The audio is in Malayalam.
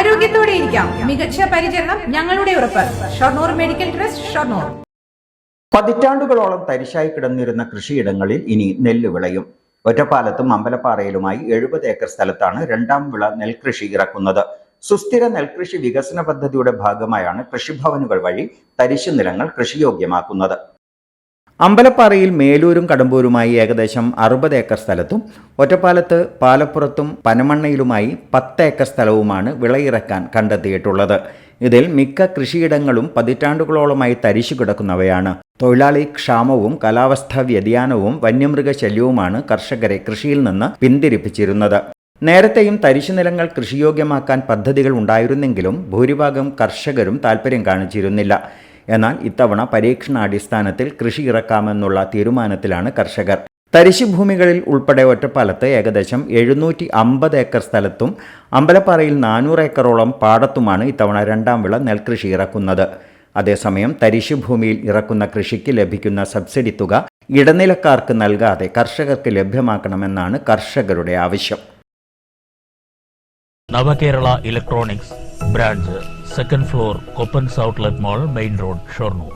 ആരോഗ്യത്തോടെ ഇരിക്കാം. മികച്ച പരിചരണം ഞങ്ങളുടെ ഉറപ്പ്. Shoranur medical trust Shoranur. പതിറ്റാണ്ടുകളോളം തരിശായി കിടന്നിരുന്ന കൃഷിയിടങ്ങളിൽ ഇനി നെല്ല് വിളയും. ഒറ്റപ്പാലത്തും അമ്പലപ്പാറയിലുമായി എഴുപത് ഏക്കർ സ്ഥലത്താണ് രണ്ടാം വിള നെൽകൃഷി ഇറക്കുന്നത്. സുസ്ഥിര നെൽകൃഷി വികസന പദ്ധതിയുടെ ഭാഗമായാണ് കൃഷിഭവനുകൾ വഴി തരിശു നിലങ്ങൾ കൃഷിയോഗ്യമാക്കുന്നത്. അമ്പലപ്പാറയിൽ മേലൂരും കടമ്പൂരുമായി ഏകദേശം അറുപത് ഏക്കർ സ്ഥലത്തും ഒറ്റപ്പാലത്ത് പാലപ്പുറത്തും പനമണ്ണയിലുമായി പത്ത് ഏക്കർ സ്ഥലവുമാണ് വിളയിറക്കാൻ കണ്ടെത്തിയിട്ടുള്ളത്. ഇതിൽ മിക്ക കൃഷിയിടങ്ങളും പതിറ്റാണ്ടുകളോളമായി തരിശു കിടക്കുന്നവയാണ്. തൊഴിലാളി ക്ഷാമവും കാലാവസ്ഥാ വ്യതിയാനവും വന്യമൃഗശല്യവുമാണ് കർഷകരെ കൃഷിയിൽ നിന്ന് പിന്തിരിപ്പിച്ചിരുന്നത്. നേരത്തെയും തരിശു നിലങ്ങൾ കൃഷിയോഗ്യമാക്കാൻ പദ്ധതികൾ ഉണ്ടായിരുന്നെങ്കിലും ഭൂരിഭാഗം കർഷകരും താൽപ്പര്യം കാണിച്ചിരുന്നില്ല. എന്നാൽ ഇത്തവണ പരീക്ഷണാടിസ്ഥാനത്തിൽ കൃഷി ഇറക്കാമെന്നുള്ള തീരുമാനത്തിലാണ് കർഷകർ. തരിശു ഭൂമികളിൽ ഉൾപ്പെടെ ഒറ്റപ്പാലത്ത് ഏകദേശം എഴുന്നൂറ്റി അമ്പത് ഏക്കർ സ്ഥലത്തും അമ്പലപ്പാറയിൽ നാനൂറ് ഏക്കറോളം പാടത്തുമാണ് ഇത്തവണ രണ്ടാം വിള നെൽകൃഷി ഇറക്കുന്നത്. അതേസമയം തരിശു ഭൂമിയിൽ ഇറക്കുന്ന കൃഷിക്ക് ലഭിക്കുന്ന സബ്സിഡി തുക ഇടനിലക്കാർക്ക് നൽകാതെ കർഷകർക്ക് ലഭ്യമാക്കണമെന്നാണ് കർഷകരുടെ ആവശ്യം. Navakerala electronics branch second floor Koppens outlet mall main road Shoranur.